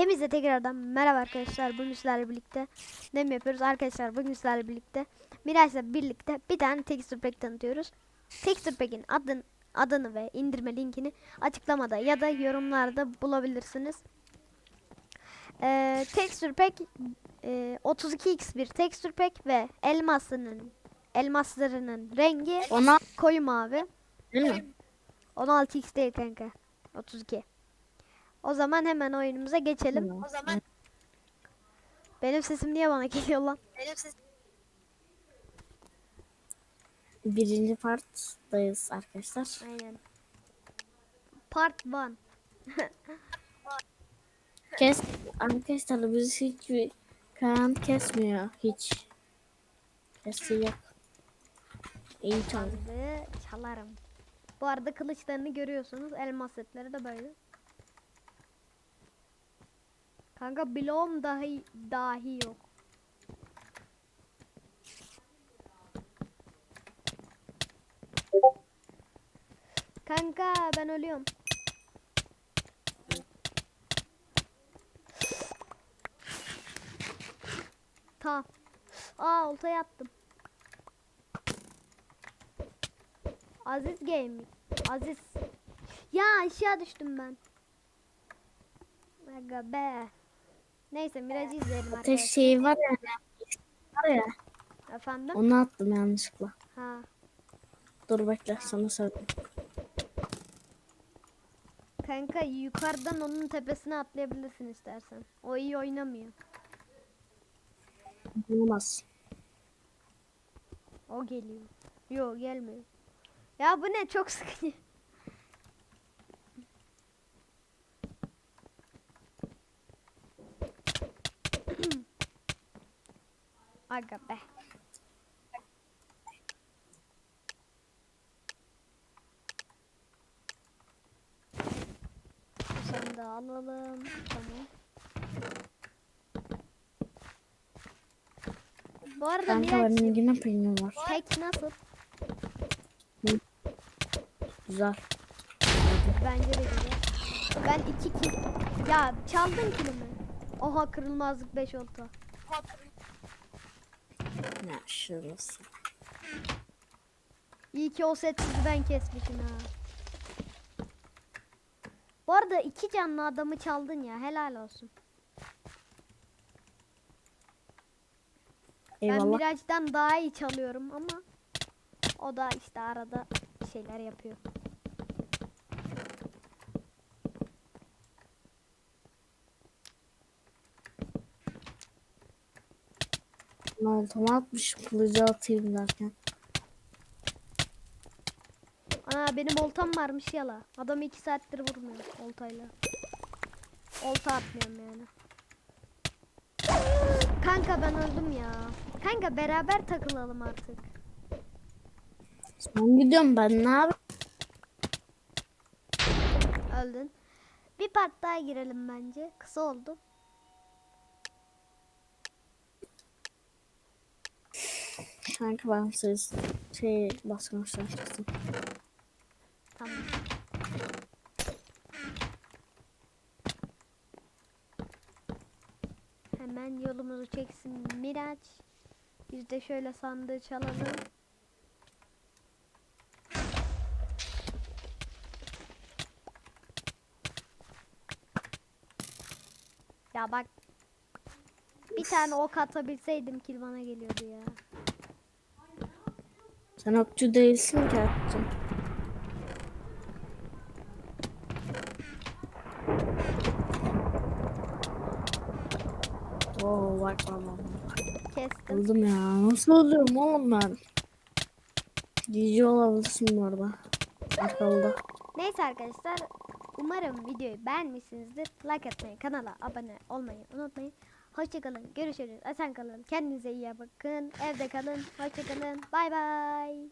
Hepinize tekrardan merhaba arkadaşlar. Bugün sizlerle birlikte ne mi yapıyoruz arkadaşlar? Bugün sizlerle birlikte Miraç'la birlikte bir tane texture pack tanıtıyoruz. Texture pack'in adın, adını ve indirme linkini açıklamada ya da yorumlarda bulabilirsiniz. Ee, texture pack e, 32x bir texture pack ve elmasının elmaslarının rengi Ona koyu mavi. değil mi? 16x değil kanka. 32. O zaman hemen oyunumuza geçelim. Tamam. O zaman benim sesim niye bana geliyor lan? Birinci parttayız arkadaşlar. Aynen. Part 1. Kes arkadaşlar biz hiç kan kesmiyor hiç. Kesi yok. İyi çaldı. Çalarım. Bu arada kılıçlarını görüyorsunuz. Elmas setleri de böyle. Kanka bloğum dahi dahi yok. Kanka ben ölüyorum. Tamam. Aa oltaya attım. Aziz Gaming. Aziz. Ya aşağı düştüm ben. Aga be. Neyse Miraç'ı izleyelim Ateş arkadaşlar. şeyi var ya. Var ya. Efendim? Onu attım yanlışlıkla. Ha. Dur bekle sana söyleyeyim. Kanka yukarıdan onun tepesine atlayabilirsin istersen. O iyi oynamıyor. Olmaz. O geliyor. Yok gelmiyor. Ya bu ne çok sıkıcı. Aga be. Sen de alalım. Tamam. Bu arada Kanka benim yine peynir var. tek nasıl? Güzel. Bence de güzel. Ben iki kill. Ya çaldın kilimi. Oha kırılmazlık 5 oldu. Ne şurası. İyi ki o setsizi ben kesmişim ha. Bu arada iki canlı adamı çaldın ya helal olsun. Ben Eyvallah. Miraç'tan daha iyi çalıyorum ama o da işte arada şeyler yapıyor. Oldu? atmış kılıcı atayım derken. Ana benim oltam varmış yala. Adam iki saattir vurmuyor oltayla. Olta atmıyorum yani. Kanka ben öldüm ya. Kanka beraber takılalım artık. Sen gidiyorum ben ne yapayım? Öldün. Bir part daha girelim bence. Kısa oldu. Ben siz şey basmışlar çıksın. Tamam. Hemen yolumuzu çeksin Miraç. Biz de şöyle sandığı çalalım. Ya bak. Bir tane ok atabilseydim kill bana geliyordu ya. Sen okçu değilsin ki atacağım. Oo bak bak bak. Kestim. Öldüm ya. Nasıl öldüm oğlum ben? GG olabilirsin bu arada. Arkalda. Neyse arkadaşlar umarım videoyu beğenmişsinizdir. Like atmayı, kanala abone olmayı unutmayın. Hoşçakalın, görüşürüz. Esen kalın, kendinize iyi bakın. Evde kalın, hoşçakalın. Bay bay.